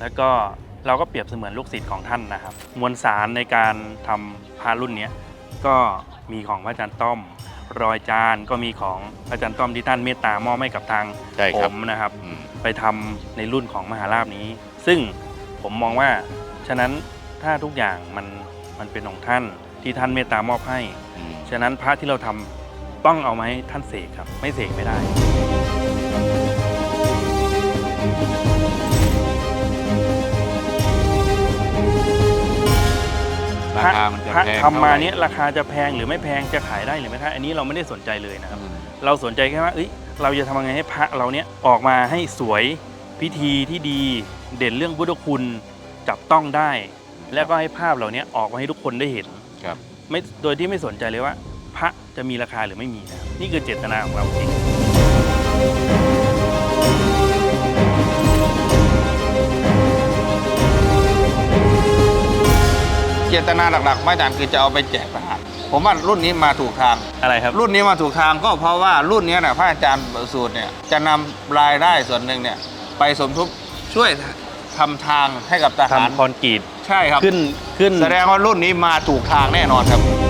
แล้วก็เราก็เปรียบเสมือนลูกศิษย์ของท่านนะครับ มวลสารในการทำพระรุ่นเนี้ยก็มีของพระอาจารย์ต้อม รอยจานก็มีของพระอาจารย์ต้อมที่ท่านเมตตามอบให้กับทางใช่ผครับมนะครับอืมไปทำในรุ่นของมหาราบนี้ ซึ่งผมมองว่าฉะนั้นถ้าทุกอย่างมันมันเป็นของท่านที่ท่านเมตตามอบให้อืมฉะนั้นพระที่เราทำต้องเอามาให้ท่านเสกครับ ไม่เสกไม่ได้ ราคามันจะพระแพงทำมาเท่ไหร่เนี้ยราคาจะแพงหรือไม่แพงจะขายได้หรือไม่ขายอันนี้เราไม่ได้สนใจเลยนะครับ อืมเราสนใจแค่ว่าเอ้ยเราจะทำยังไงให้พระเราเนี้ยออกมาให้สวยพิธีที่ดีเด่นเรื่องพุทธคุณจับต้องได้ แล้วก็ให้ภาพเหล่านี้ออกมาให้ทุกคนได้เห็น ครับ ไม่โดยที่ไม่สนใจเลยว่า พระจะมีราคาหรือไม่มีนะครับนี่คือเจตนาของเราจริง จตนาหลักๆพระอาจารย์คือจะเอาไปแจกทหารผมว่ารุ่นนี้มาถูกทาง อะไรครับ รุ่นนี้มาถูกทางก็เพราะว่ารุ่นนี้นะพระอาจารย์สูตรเนี่ยจะนำรายได้ส่วนหนึ่งเนี่ยไปสมทบช่วยทำทางให้กับทหารทำคอนกรีตใช่ครับขึ้นขึ้นแสดงว่ารุ่นนี้มาถูกทางแน่นอนครับ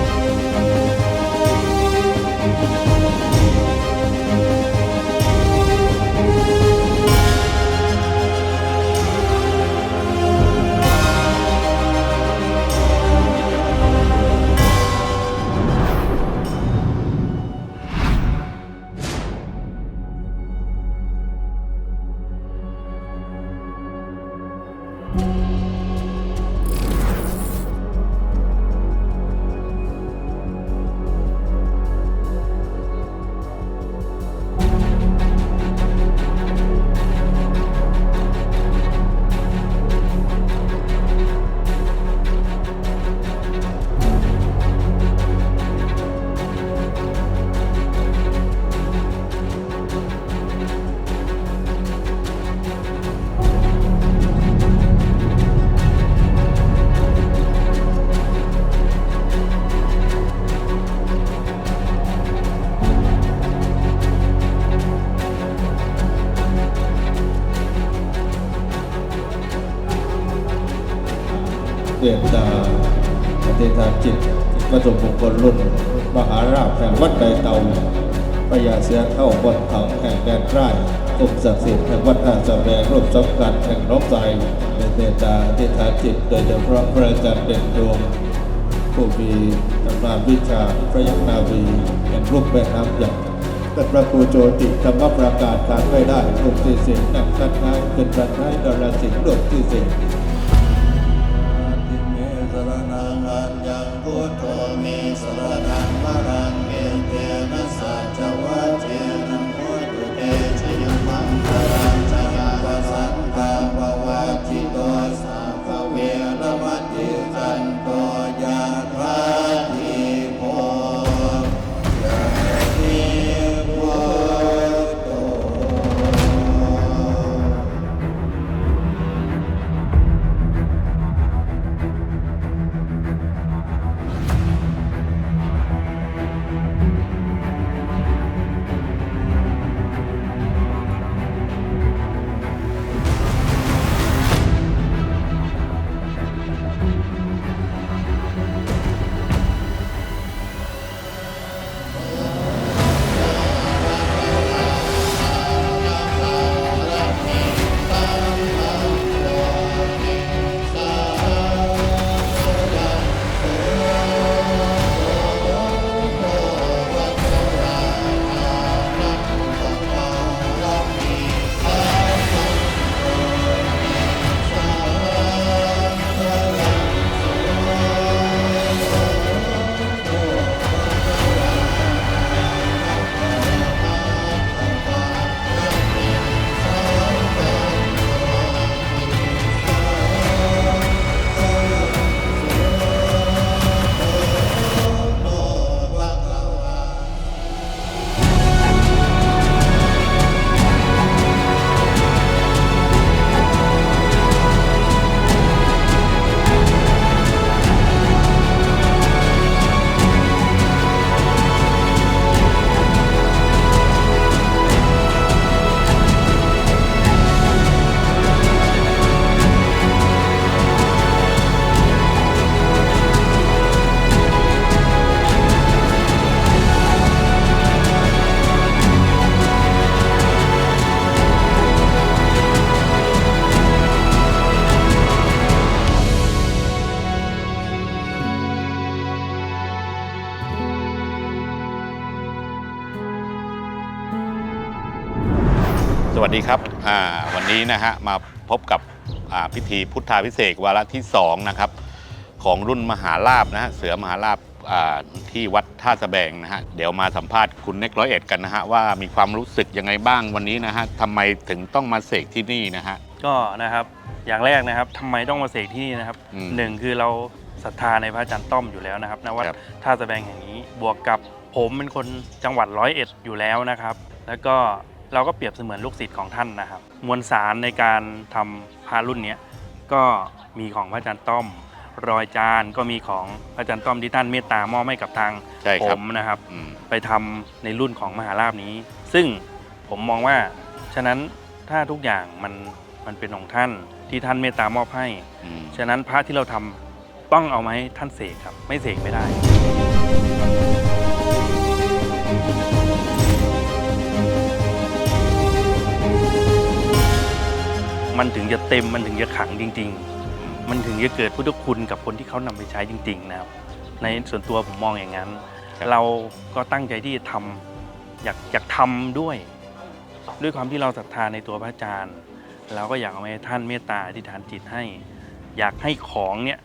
เรียนตาปฏิทาจิตวัตถุมงคลรุ่น มหาราชแห่งวัดไดเตาพญาเสือเข้าบนเขาแห่งแดนไร่องค์ศักดิ์สิทธิ์แห่งวัดท่าสะแบงร่วมสำคัญแห่งน้องใจในเมตตาอธิษฐาจิตโดยเฉพาะพระอาจารย์เด่นดวงผู้มีตำนานวิชาพระยกนาวีแห่งรูปแม่น้ำใหญ่แต่พระครูโจติธรรมประกาศการไม่ได้รูปที่สิงนักทัดท้ายเป็นรันท้ายดรสิงห์รูปที่สิง นนี้นะฮะมาพบกับอ่าพิธีพุทธาพิเศษกวาระที่2นะครับของรุ่นมหาลาบนะฮะเสือมหาลาบอ่าที่วัดท่าสะแบงนะฮะเดี๋ยวมาสัมภาษณ์คุณเน็กร้อยเอ็ดกันนะฮะว่ามีความรู้สึกยังไงบ้างวันนี้นะฮะทำไมถึงต้องมาเสกที่นี่นะฮะก็นะครับอย่างแรกนะครับทำไมต้องมาเสกที่นี่นะครับอืมหนึ่งคือเราศรัทธาในพระอาจารย์ต้อมอยู่แล้วนะครับณวัดครับท่าสะแบงแห่งนี้บวกกับผมเป็นคนจังหวัดร้อยเอ็ดอยู่แล้วนะครับ แล้วก็ เราก็เปรียบเสมือนลูกศิษย์ของท่านนะครับ มวลสารในการทำพระรุ่นเนี้ยก็มีของพระอาจารย์ต้อม รอยจานก็มีของพระอาจารย์ต้อมที่ท่านเมตตามอบให้กับทางใช่ผครับมนะครับอืมไปทำในรุ่นของมหาลาบนี้ ซึ่งผมมองว่าฉะนั้นถ้าทุกอย่างมันมันเป็นของท่านที่ท่านเมตตามอบให้อืมฉะนั้นพระที่เราทำต้องเอามาให้ท่านเสกครับ ไม่เสกไม่ได้ มันถึงจะเต็มมันถึงจะขังจริง ๆ มันถึงจะเกิดพุทธคุณกับคนที่เขานำไปใช้จริง ๆ นะครับ ในส่วนตัวผมมองอย่างนั้นครับเราก็ตั้งใจที่จะทำอยากอยากทำด้วย ด้วยความที่เราศรัทธาในตัวพระอาจารย์ เราก็อยากเอาให้ท่านเมตตาอธิษฐานจิตให้ อยากให้ของเนี่ย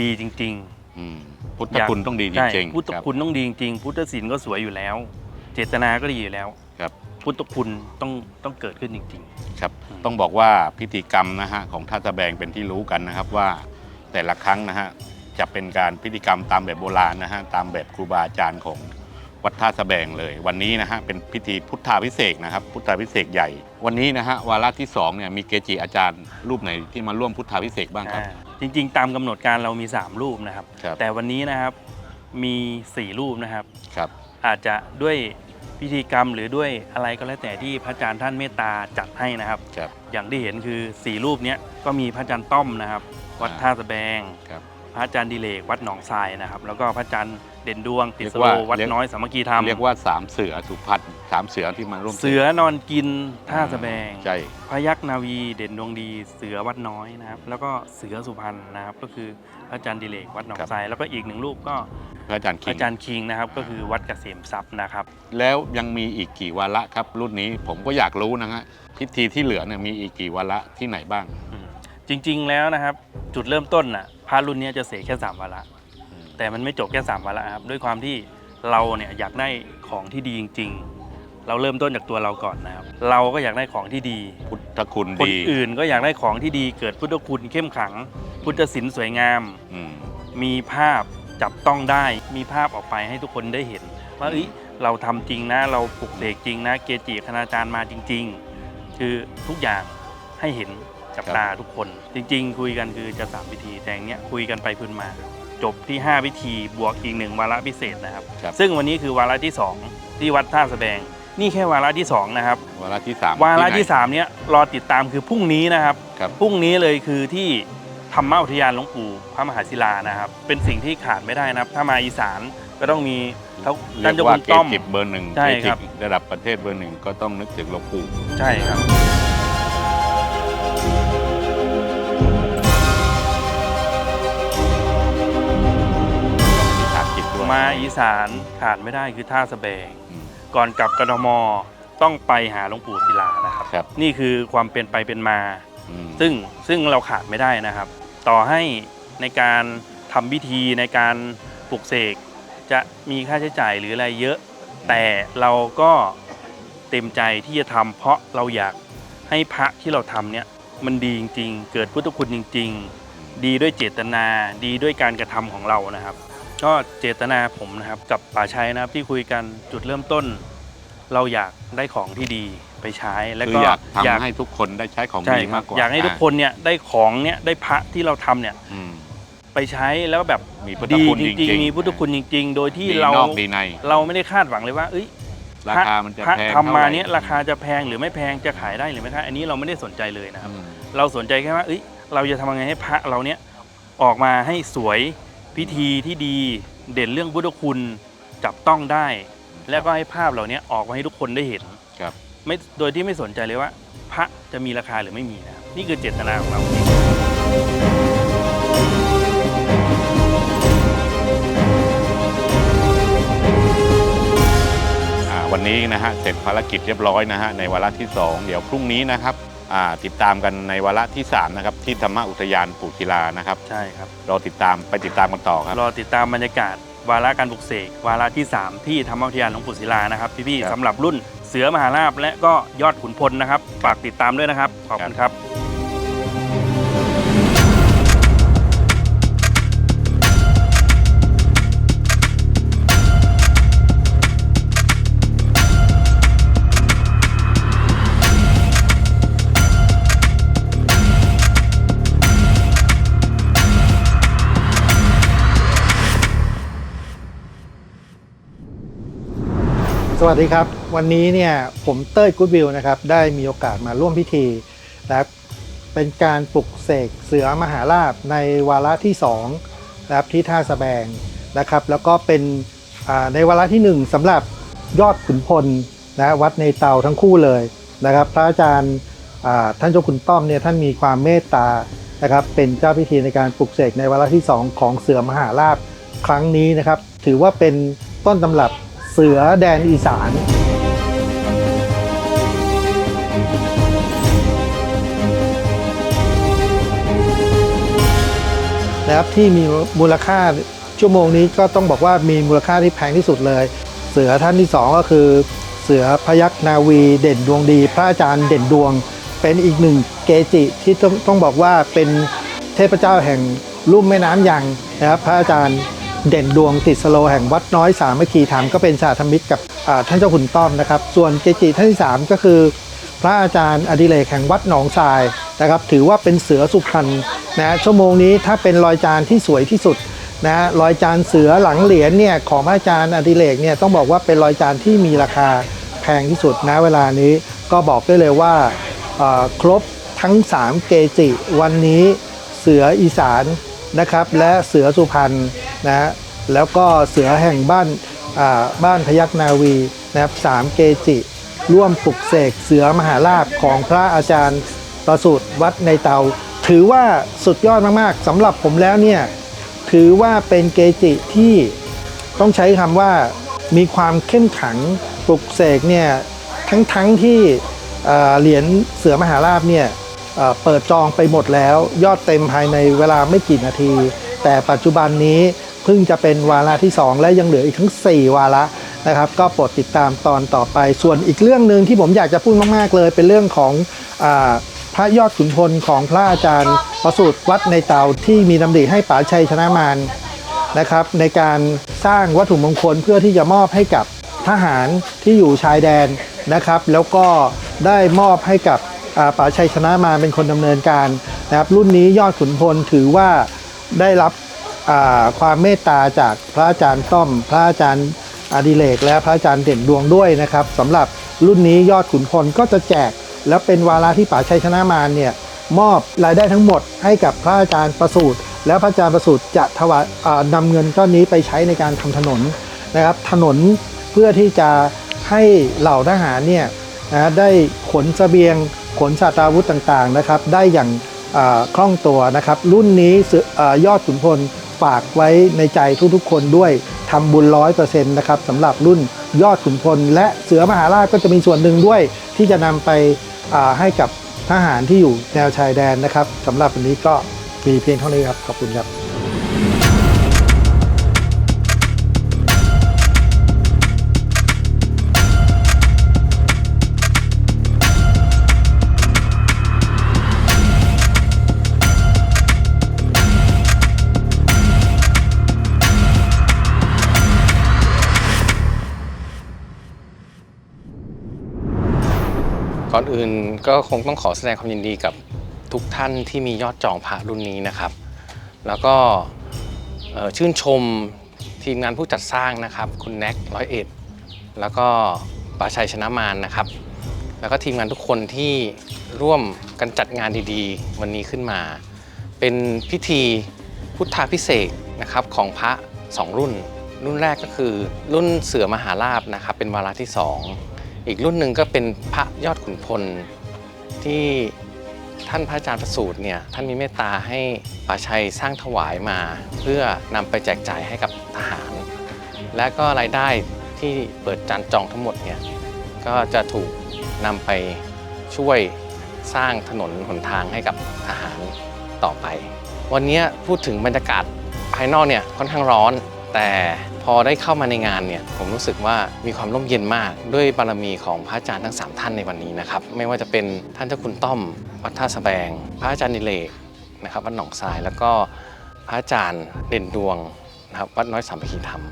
ดีจริงอืมพุทธอยากคุณต้องดีๆจใช่ริงๆพุทธรับคุณต้องดีจริงๆพุทธศีลก็สวยอยู่แล้ว เจตนาก็ดีอยู่แล้ว ครับ พุทธคุณต้องต้องเกิดขึ้นจริง ครับอืม ต้องบอกว่าพิธีกรรมนะฮะของท่าตะแบงเป็นที่รู้กันนะครับว่าแต่ละครั้งนะฮะจะเป็นการพิธีกรรมตามแบบโบราณนะฮะตามแบบครูบาอาจารย์ของวัดท่าสะแบงเลย วันนี้นะฮะเป็นพิธีพุทธาพิเศษกนะครับ พุทธาพิเศษกใหญ่ วันนี้นะฮะวาระที่สองเนี่ยมีเกจิอาจารย์รูปไหนที่มาร่วมพุทธาพิเศษกบ้างๆครับ อ่าจริงๆ ตามกำหนดการเรามี 3 รูปนะครับ ครับ แต่วันนี้นะครับมี 4 รูปนะครับ ครับ อาจจะด้วย พิธีกรรมหรือด้วยอะไรก็แล้วแต่ที่พระอาจารย์ท่านเมตตาจัดให้นะครับ ครับอย่างที่เห็นคือ4รูปเนี้ยก็มีพระอาจารย์ต้อมนะครับ วัดอ่าท่าสะแบง ครับ พระอาจารย์ดิเลกวัดหนองทรายนะครับ แล้วก็พระอาจารย์เด่นดวงติดเรียสกโลว่า วัดเรียกน้อยสามัคคีธรรมเรียกว่าสามเสือสุพัฒน์สามเสือที่มาร่วมเสือนอนกินท่าสะแบง ใช่พยักนาวีเด่นดวงดีเสือวัดน้อยนะครับ แล้วก็เสือสุพรรณนะครับก็คือพระ อาจารย์ดิเลกวัดหนองทรายแล้วก็อีกหนึ่งรูปก็พระอาจารย์คิงอาจารย์คิงนะครับก็คือวัดเกษมทรัพย์นะครับ แล้วยังมีอีกกี่วาระครับ รุ่นนี้ผมก็อยากรู้นะฮะพิธีที่เหลือเนี่ยมีอีกกี่วาระที่ไหนบ้างอืมจริงๆแล้วนะครับ จุดเริ่มต้นน่ะพระรุ่นเนี้ยจะเสกแค่สามวาระแต่มันไม่จบแค่สามวาระครับด้วยความที่เราเนี่ยอยากได้ของที่ดีจริง ๆ เราเริ่มต้นจากตัวเราก่อนนะครับ เราก็อยากได้ของที่ดี พุทธคุณคนดีอื่นก็อยากได้ของที่ดีเกิดพุทธคุณเข้มขัง พุทธศิลป์สวยงาม อืม มีภาพจับต้องได้ มีภาพออกไปให้ทุกคนได้เห็น ว่าเอ้ยเราทำจริงนะ เราปลุกเสกจริงนะ เกจิคณาจารย์มาจริง ๆ คือทุกอย่างให้เห็นกับครับ ตาทุกคน จริง ๆ คุยกันคือจะสามพิธีแต่อย่างเนี้ยคุยกันไปพื้นมา จบที่ 5 พิธีบวกอีกหนึ่งวาระพิเศษนะครับ ครับซึ่งวันนี้คือวาระที่ 2 ที่วัดท่าสะแบงนี่แค่วาระที่ 2 นะครับ วาระที่สามวาระที่ ไหน3 เนี้ยรอติดตามคือพรุ่งนี้นะครับ ครับ พรุ่งนี้เลยคือที่ธ รรมอุทยานหลวงปู่พระมหาศิลานะครับ เป็นสิ่งที่ขาดไม่ได้นะครับ ถ้ามาอีสานก็ต้องมีเท่าเรีท่ายนกเจ้าว่าคุณเกต้อม จิเบอร์หนึ่งใช่เกจิครับ ระดับประเทศเบอร์หนึ่งก็ต้องนึกถึงหลวงปู่ ใช่ครับสากิจด้วยมาอีสานขาดไม่ได้คือท่าสะแบง อืมก่อนกลับกทมต้องไปหาหลวงปู่ศิลานะครับ ครับนี่คือความเป็นไปเป็นมา อืมซึ่งซึ่งเราขาดไม่ได้นะครับ ต่อให้ในการทำพิธีในการปลุกเสกจะมีค่าใช้จ่ายหรืออะไรเยอะ แต่เราก็เต็มใจที่จะทำเพราะเราอยากให้พระที่เราทำเนี่ยมันดีจริง ๆ เกิดพุทธคุณจริง ๆ ดีด้วยเจตนาดีด้วยการกระทำของเรานะครับ ก็เจตนาผมนะครับกับป่าชัยนะครับที่คุยกันจุดเริ่มต้น เราอยากได้ของที่ดีไปใช้ แล้วคือก็อยากอยากทำให้ทุกคนได้ใช้ของใช่ดีครัมาบกกว่าอยากให้ทุกคนเนี่ยได้ของเนี่ยได้พระที่เราทำเนี่ยอืมไปใช้แล้วแบบมีพุทธดีคุณจจริริงงๆมีพุทธคุณจริง ๆ โดยที่ดีเรานอกดีใน เราไม่ได้คาดหวังเลยว่าเอ้ยราคามันจะพระแพงทำมาท่ไหเนี้ยราคาจะแพงหรือไม่แพงจะขายได้หรือไม่ขายอันนี้เราไม่ได้สนใจเลยนะครับอืมเราสนใจแค่ว่าเอ้ยเราจะทำยังไงให้พระเราเนี้ยออกมาให้สวยพิธีที่ดี เด่นเรื่องพุทธคุณจับต้องได้ แล้วก็ให้ภาพเหล่านี้ออกมาให้ทุกคนได้เห็นครับไม่โดยที่ไม่สนใจเลยว่า พระจะมีราคาหรือไม่มีนะครับนี่คือเจตนาของเราอ่าวันนี้นะฮะเสร็จภารกิจเรียบร้อยนะฮะในวาระที่ 2 เดี๋ยวพรุ่งนี้นะครับอ่าติดตามกันในวาระที่ 3 นะครับ ที่ธรรมอุทยานปู่ศิลานะครับ ใช่ครับ รอติดตามไปติดตามกันต่อครับ รอติดตามบรรยากาศ วาระการปลุกเสกวาระที่ 3 ที่ธรรมวิทยานหลวงปู่ศิลานะครับพี่ครับๆสำหรับรุ่นเสือมหาราบและก็ยอดขุนพลนะครับฝากติดตามด้วยนะครับขอบคุณครับ สวัสดีครับ วันนี้เนี่ยผมเต้ยกู๊ดวิวนะครับได้มีโอกาสมาร่วมพิธีนะครับเป็นการปลุกเสกเสือมหาราบในวาระที่2นะครับที่ท่าสะแบงนะครับ แล้วก็เป็นในวาระที่ 1สำหรับยอดขุนพลนะวัดในเตาทั้งคู่เลยนะครับ พระอาจารย์ท่านเจ้าคุณต้อมเนี่ยท่านมีความเมตตานะครับเป็นเจ้าพิธีในการปลุกเสกในวาระที่ 2 ของเสือมหาราบครั้งนี้นะครับ ถือว่าเป็นต้นตำรับ สือแดนอีสานนะครับที่มีมูลค่าชั่วโมงนี้ก็ต้องบอกว่ามีมูลค่าที่แพงที่สุดเลย เสือท่านที่สองก็คือ เสือพยักนาวีเด่นดวงดี พระอาจารย์เด่นดวง เป็นอีกหนึ่งเกจิที่ต้องต้องบอกว่าเป็นเทพเจ้าแห่งลุ่มแม่น้ำยังนะครับพระอาจารย์ เด่นดวงติดสโลแห่งวัดน้อยสามัคคีธรรมก็เป็นสาธมิตรกับท่านเจ้าขุนต้อมนะครับ ส่วนเกจิท่านที่สามก็คือ พระอาจารย์อดิเรกแห่งวัดหนองทรายนะครับ ถือว่าเป็นเสือสุพรรณนะชั่วโมงนี้ถ้าเป็นรอยจานที่สวยที่สุดนะรอยจานเสือหลังเหรียญเนี่ยของพระอาจารย์อดิเรกเนี่ยต้องบอกว่าเป็นรอยจานที่มีราคาแพงที่สุดนะเวลานี้ก็บอกได้เลยว่าครบทั้ง 3 เกจิ วันนี้เสืออีสานนะครับและเสือสุพรรณ นะแล้วก็เสือแห่งบ้านบ้านพยัคฆ์นาวีนะครับสามเกจิ ร่วมปลุกเสกเสือมหาราชของพระอาจารย์ประสูตรวัดในเตา ถือว่าสุดยอดมากๆสำหรับผมแล้วเนี่ยถือว่าเป็นเกจิที่ต้องใช้คำว่ามีความเข้มขังปลุกเสกเนี่ยทั้งๆที่เหรียญเสือมหาราชเนี่ยเปิดจองไปหมดแล้วยอดเต็มภายในเวลาไม่กี่นาที แต่ปัจจุบันนี้ พิ่งจะเป็นวาระที่ 2 และยังเหลืออีกทั้ง 4 วาระนะครับ ก็โปรดติดตามตอนต่อไป ส่วนอีกเรื่องหนึ่งที่ผมอยากจะพูดมากๆเลย เป็นเรื่องของอพระยอดขุนพลของพระอาจารย์ประสูตรวัดในเตาที่มีดำริให้ป๋าชัยชนะมารนะครับ ในการสร้างวัตถุมงคลเพื่อที่จะมอบให้กับทหารที่อยู่ชายแดนนะครับ แล้วก็ได้มอบให้กับป๋าชัยชนะมารเป็นคนดำเนินการนะครับรุ่นนี้ยอดขุนพลถือว่าได้รับ ความเมตตาจากพระอาจารย์ต้อม พระอาจารย์อดิเรกและพระอาจารย์เด่นดวงด้วยนะครับสำหรับรุ่นนี้ยอดขุนพลก็จะแจก แล้วเป็นวาระที่ป๋าชัยชนะมารเนี่ยมอบรายได้ทั้งหมดให้กับพระอาจารย์ประสูตรแล้วพระอาจารย์ประสูตรจะถวายนำเงินก้อนนี้ไปใช้ในการทำถนนนะครับ ถนนเพื่อที่จะให้เหล่าทหารเนี่ยนะได้ขนเสบียงขนสาตาวุธต่างๆนะครับ ได้อย่างคล่องตัวนะครับ รุ่นนี้ออยอดขุนพล ฝากไว้ในใจทุกๆ คนด้วยทำบุญร้อยเปอร์เซ็นต์นะครับสำหรับรุ่นยอดขุนพล และเสือมหาราชก็จะมีส่วนหนึ่งด้วย ที่จะนำไปาให้กับทหารที่อยู่แนวชายแดนนะครับสำหรับวันนี้ก็มีเพียงเท่านี้ครับ ขอบคุณครับ ก่อนอื่นก็คงต้องขอแสดงความยินดีกับทุกท่านที่มียอดจองพระรุ่นนี้นะครับ แล้วก็ชื่นชมทีมงานผู้จัดสร้างนะครับ คุณแน็กร้อยเอ็ดแล้วก็ป่าชัยชนะมารนะครับ แล้วก็ทีมงานทุกคนที่ร่วมกันจัดงานดีๆ วันนี้ขึ้นมา เป็นพิธีพุทธาพิเศษนะครับของพระสองรุ่น รุ่นแรกก็คือรุ่นเสือมหาราบนะครับ เป็นวาระที่ส อีกรุ่นหนึ่งก็เป็นพระยอดขุนพล ที่ท่านพระอาจารย์ประสูตรเนี่ยท่านมีเมตตาให้ป่าชัยสร้างถวายมา เพื่อนำไปแจกจ่ายให้กับทหาร และก็รายได้ที่เปิดจานจองทั้งหมดเนี่ยก็จะถูกนำไปช่วยสร้างถนนหนทางให้กับทหารต่อไป วันนี้พูดถึงบรรยากาศภายนอกเนี่ยค่อนข้างร้อนแต่ อได้เข้ามาในงานเนี่ยผมรู้สึกว่ามีความร่มเย็นมาก ด้วยบารมีของพระอาจารย์ทั้ง 3 ท่านในวันนี้นะครับไม่ว่าจะเป็นท่านเจ้าคุณต้อมวัดท่าสะแบง พระอาจารย์นิเลกนะครับวัดหนองทรายแล้วก็พระอาจารย์เด่นดวงนะครับวัดน้อยสามัคคีธรรม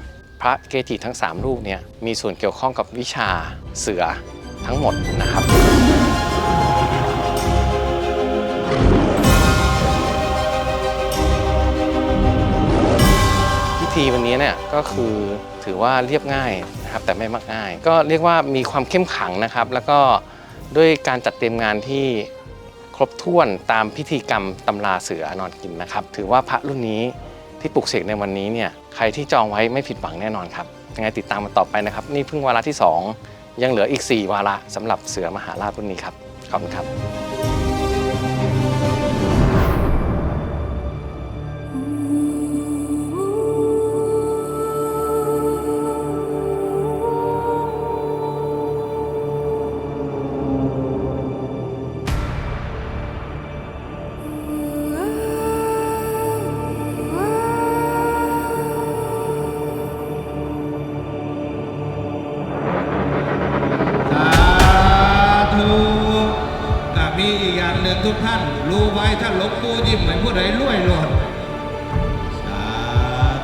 พระเกจิทั้ง 3 รูปเนี่ยมีส่วนเกี่ยวข้องกับวิชาเสือทั้งหมดนะครับ ธีวันนี้เนี่ยก็คือถือว่าเรียบง่ายนะครับแต่ไม่มักง่าย ก็เรียกว่ามีความเข้มขังนะครับ แล้วก็ด้วยการจัดเตรียมงานที่ครบถ้วนตามพิธีกรรมตำราเสือนอนกินนะครับ ถือว่าพระรุ่นนี้ที่ปลุกเสกในวันนี้เนี่ยใครที่จองไว้ไม่ผิดหวังแน่นอนครับยังไงติดตามมาต่อไปนะครับ นี่เพิ่งวาระที่ 2 ยังเหลืออีก 4 วาระสำหรับเสือมหาราชรุ่นนี้ครับขอบคุณครับ นทุกท่าน รู้ไว้ถ้าหลวงปู่ยิ้มใหมือนผู้ใดรวยหลดสา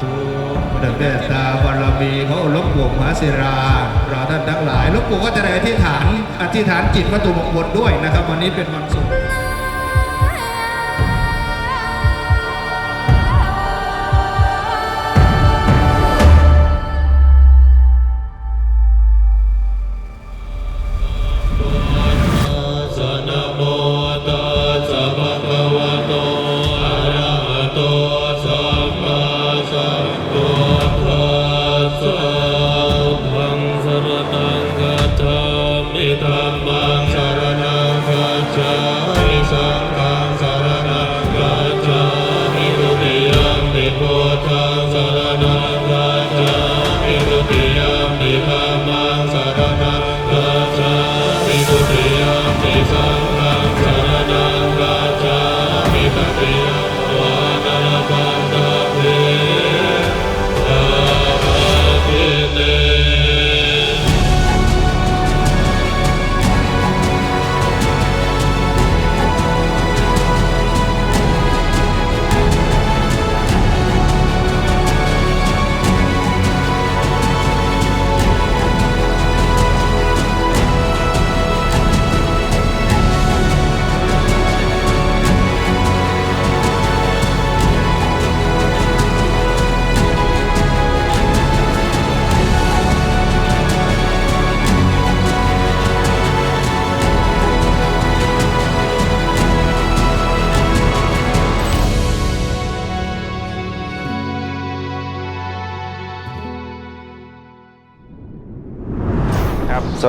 ธุดังแต่ตาบารมีของหลวงปู่มหาศิราเราท่านทั้งหลายหลวงปู่ก็จะได้อธิษฐานอธิษฐานจิตวัตถุมงคลด้วยนะครับ วันนี้เป็นวันศุกร์ ง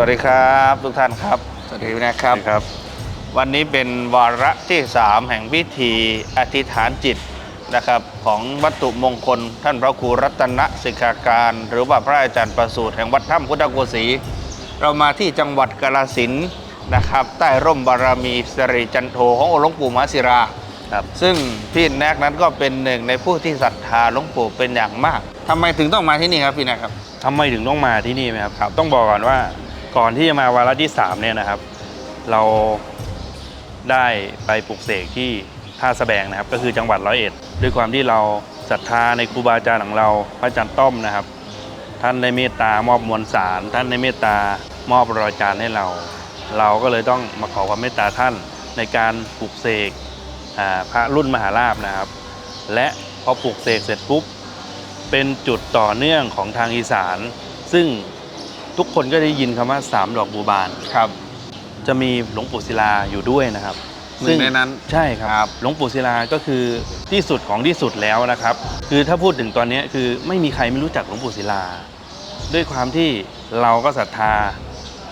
วัสดีครับ ทุกท่านครับ สวัสดีนะครับครับ วันนี้เป็นวาระที่ 3 แห่งพิธีอธิษฐานจิตนะครับของวัตถุมงคล ท่านพระครูรัตนสิกขาการ หรือว่าพระอาจารย์ประสูติแห่งวัดถ้ำพุทธโกศีเรามาที่จังหวัดกาฬสินธุ์นะครับใต้ร่มบารมีสิริจันโทขององค์หลวงปู่มหาศิราครับซึ่งพี่แนกนั้นก็เป็นหนึ่งในผู้ที่ศรัทธาหลวงปู่เป็นอย่างมากทำไมถึงต้องมาที่นี่ครับพี่แนกครับทำไมถึงต้องมาที่นี่ไหมครับต้องบอกก่อนว่า ก่อนที่จะมาวาระที่3เนี่ยนะครับ เราได้ไปปลุกเสกที่ท่าสะแบงนะครับ ก็คือจังหวัดร้อยเอ็ดด้วยความที่เราศรัทธาในครูบาอาจารย์ของเราพระอาจารย์ต้อมนะครับ ท่านได้เมตตามอบมวลสาร ท่านได้เมตตามอบรอยจานให้เรา เราก็เลยต้องมาขอความเมตตาท่านในการปลุกเสกพระรุ่นมหาลาภนะครับ และพอปลุกเสกเสร็จปุ๊บเป็นจุดต่อเนื่องของทางอีสาน ซึ่ง ทุกคนก็ได้ยินคำว่าสามดอกบูบาน ครับ จะมีหลวงปู่ศิลาอยู่ด้วยนะครับหนึ่งในนั้นใช่ครับครับหลวงปู่ศิลาก็คือที่สุดของที่สุดแล้วนะครับ คือถ้าพูดถึงตอนนี้คือไม่มีใครไม่รู้จักหลวงปู่ศิลา ด้วยความที่เราก็ศรัทธา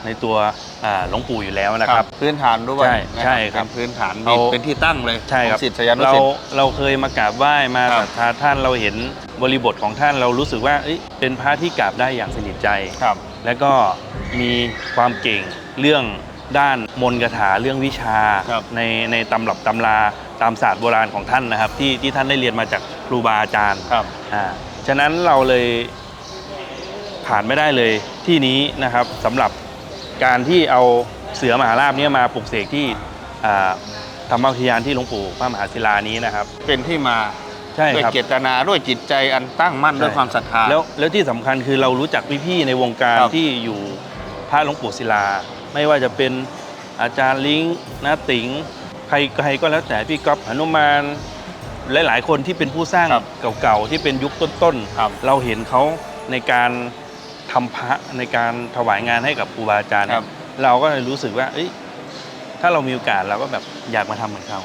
ในตัวอ่า หลวงปู่อยู่แล้วนะครับ พื้นฐานด้วยใช่นะใช่ครับเป็นพื้นฐานเอาเป็นที่ตั้งเลยใช่ครับของศิษยานุเราศิษย์ เราเคยมากราบไหว้มาครัศบ รัทธาท่านเราเห็นบริบทของท่านเรารู้สึกว่าเอ้ยเป็นพระที่กราบได้อย่างสนิทใจ ครับ แล้วก็มีความเก่งเรื่องด้านมนต์คาถาเรื่องวิชาครับในในตำรับตำราตามศาสตร์โบราณของท่านนะครับ ที่ที่ท่านได้เรียนมาจากครูบาอาจารย์ครับ อ่าฉะนั้นเราเลยผ่านไม่ได้เลยที่นี้นะครับสำหรับ การที่เอาเสือมหาราบเนี้มาปลุกเสกที่อ่าธรรมอุทยานที่หลวงปู่พระมหาศิลานี้นะครับ เป็นที่มาใช่ด้วยครับ เจตนาด้วยจิตใจอันตั้งมั่นใช่ด้วยความศรัทธา แล้วแล้วที่สำคัญคือเรารู้จักพี่ๆในวงการครับ ที่อยู่พระหลวงปู่ศิลา ไม่ว่าจะเป็นอาจารย์ลิงนาติงใครใครก็แล้วแต่พี่ก๊อฟหนุมานหลายๆ คนที่เป็นผู้สร้างครับเก่าๆที่เป็นยุคต้นครับ ๆ เราเห็นเขาในการ ทำพระในการถวายงานให้กับครูบาอาจารย์ครับ เราก็เลยรู้สึกว่าเอ้ยถ้าเรามีโอกาสเราก็แบบอยากมาทำเหมือนเขา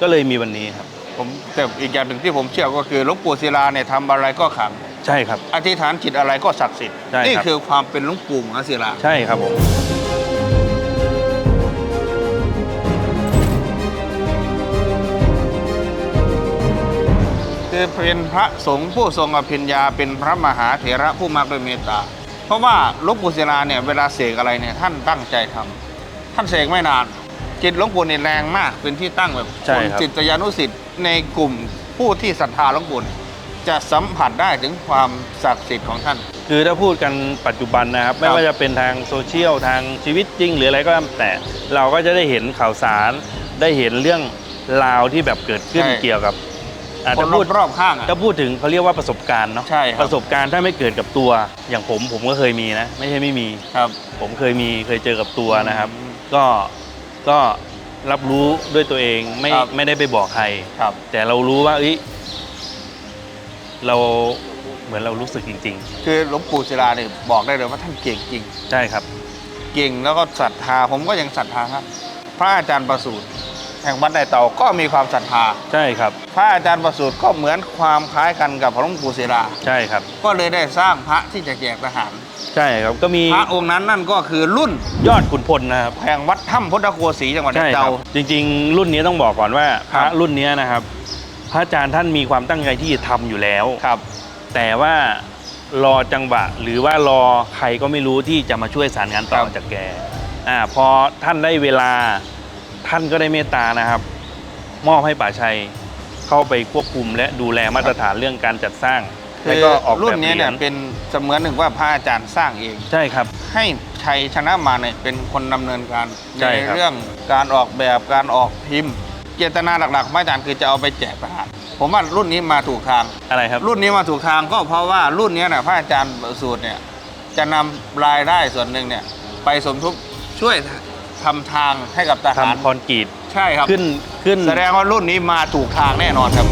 ก็เลยมีวันนี้ครับผมแต่อีกอย่างหนึ่งที่ผมเชื่อก็คือหลวงปู่ศิลาเนี่ยทำอะไรก็ขลังใช่ครับ อธิษฐานจิตอะไรก็ศักดิ์สิทธิ์ใช่ครับนี่คือความเป็นหลวงปู่มหาศิลาใช่ครับผมคือเป็นพระสงฆ์ผู้ทรงอภิญญาเป็นพระมหาเถระผู้มากด้วยเมตตา เพราะว่าหลวงปู่ศิลาเนี่ยเวลาเสกอะไรเนี่ยท่านตั้งใจทำท่านเสกไม่นานจิตหลวงปู่เนี่ยแรงมากเป็นที่ตั้งแบบใช่คนครับศิษยานุศิษย์ในกลุ่มผู้ที่ศรัทธาหลวงปู่เนี่ยจะสัมผัสได้ถึงความศักดิ์สิทธิ์ของท่าน คือถ้าพูดกันปัจจุบันนะครับ ไม่ว่าจะเป็นทางโซเชียลทางชีวิตจริง หรืออะไรก็ตามแต่ เราก็จะได้เห็นข่าวสาร ได้เห็นเรื่องราวที่แบบเกิดขึ้นใช่ เกี่ยวกับ อาจคจะนพูดรอบๆข้างอะถ้าพูดถึงเขาเรียกว่าประสบการณ์เนาะใช่ครับ ประสบการณ์ถ้าไม่เกิดกับตัว อย่างผมผมก็เคยมีนะ ไม่ใช่ไม่มี ครับ ผมเคยมีเคยเจอกับตัวนะครับ อืมก็ก็รับรู้ด้วยตัวเองไม่ครับ ไม่ได้ไปบอกใคร ครับ แต่เรารู้ว่าเอ้ยเราเหมือนเรารู้สึกจริง คือหลวงปู่ศิลาเนี่ยบอกได้เลยว่าท่านเก่งจริง ๆ ใช่ครับ เก่งแล้วก็ศรัทธาผมก็ยังศรัทธาครับ พระอาจารย์ประสูติ แห่งวัดไดเตาก็มีความศรัทธา ใช่ครับ พระอาจารย์ประสูติก็เหมือนความคล้ายกันกับพระหลวงปู่ศิลาใช่ครับ ก็เลยได้สร้างพระที่จะแจกทหารใช่ครับก็มีพระองค์นั้นนั่นก็คือรุ่นยอดขุนพลนะครับแห่งวัดถ้ำพุทธโคสีจังหวัดไดใช่คเตารับจริง ๆ รุ่นนี้ต้องบอกก่อนว่าพครัระบรุ่นนี้นะครับ พระอาจารย์ท่านมีความตั้งใจที่จะทำอยู่แล้วครับ แต่ว่ารอจังหวะ หรือว่ารอใครก็ไม่รู้ที่จะมาช่วยสารงานต่อครับจากแกอ่าพอท่านได้เวลา ท่านก็ได้เมตตานะครับ มอบให้ป่าชัยเข้าไปควบคุมและดูแลมาตรฐานเรื่องการจัดสร้างคืแล้วอก็ออกแบบรุ่นนี้เนี่ยหรีญเป็นเสมือนหนึ่งว่าพระอาจารย์สร้างเอง ใช่ครับ ให้ชัยชนะมาเนี่ยเป็นคนดำเนินการใช่ครับเรื่องการออกแบบการออกพิมพ์ เจตนาหลักๆของพระอาจารย์คือจะเอาไปแจกทหารผมว่ารุ่นนี้มาถูกทางอะไรครับ รุ่นนี้มาถูกทางก็เพราะว่ารุ่นนี้นะพระอาจารย์ประสูตรเนี่ยจะนำรายได้ส่วนหนึ่งเนี่ยไปสมทบช่วย ทำทางให้กับทหารทำคอนกรีตใช่ครับ ขึ้นขึ้นแสดงว่ารุ่นนี้มาถูกทางแน่นอนครับ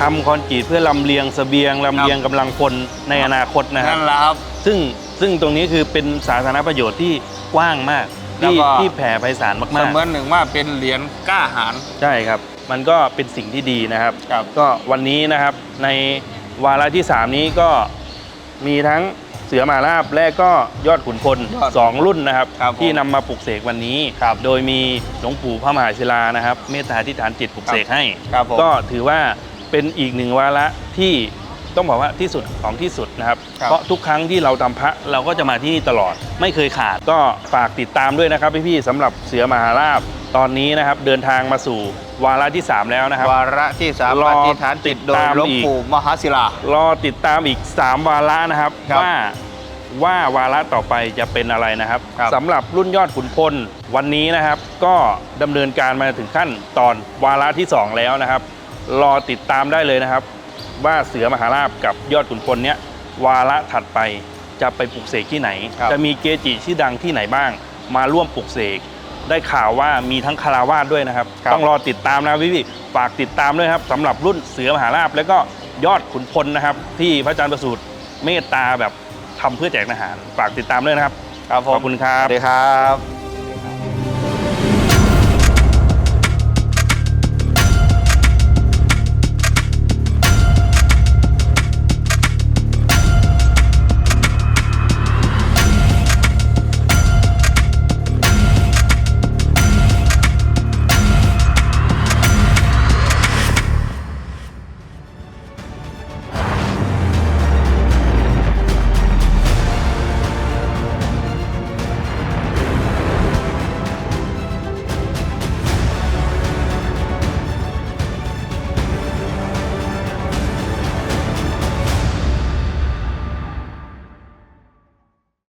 ทำคอนกรีตเพื่อลำเลียงเสบียงลำเลียงกำลังพลในอนาคตนะครับ นั่นแหละครับ ซึ่งซึ่งตรงนี้คือเป็นสาธารณประโยชน์ที่กว้างมาก แล้วที่ก็ ที่แผ่ไพศาลเสมากมือนหนึ่งว่าเป็นเหรียญกล้าหาญๆ ใช่ครับ มันก็เป็นสิ่งที่ดีนะครับครับ ก็วันนี้นะครับในวาระที่ 3 นี้ก็มีทั้งเสือหมาราบและก็ยอดขุนพลยอดสองรุ่นนะครับครับผมที่นำมาปลุกเสกวันนี้ครับโดยมีหลวงปู่พระมหาศิลานะครับ เมตตาที่ฐานจิตปลุกเสกให้ครับผมก็ถือว่าเป็นอีกหนึ่งวาระที่ต้องบอกว่าที่สุดของที่สุดนะครับครับ เพราะทุกครั้งที่เราทำพระเราก็จะมาที่นี่ตลอด ไม่เคยขาดก็ฝากติดตามด้วยนะครับพี่ๆสำหรับเสือมหาราบตอนนี้นะครับเดินทางมาสู่ วาระที่ 3 แล้วนะครับ วาระที่สามรอปฏิฐานจิตโดยติดตามหลวงอีกปู่มหาศิลา รอติดตามอีก 3 วาระนะครับครับว่าว่าวาระต่อไปจะเป็นอะไรนะครับครับสำหรับรุ่นยอดขุนพลวันนี้นะครับ ก็ดำเนินการมาถึงขั้นตอนวาระที่ 2 แล้วนะครับ รอติดตามได้เลยนะครับ ว่าเสือมหาราบกับยอดขุนพลเนี้ยวาระถัดไปจะไปปลุกเสกที่ไหน ครับ จะมีเกจิชื่อดังที่ไหนบ้าง มาร่วมปลุกเสก ได้ข่าวว่ามีทั้งคาราวาสด้วยนะครับต้องรอติดตามนะพี่ๆฝากติดตามด้วยครับสำหรับรุ่นเสือมหาราบแล้วก็ยอดขุนพลนะครับ ที่พระอาจารย์ประสูติเมตตาแบบทำเพื่อแจกทหาร ฝากติดตามด้วยนะครับ ครับผม ขอบคุณครับสวัสดีครับ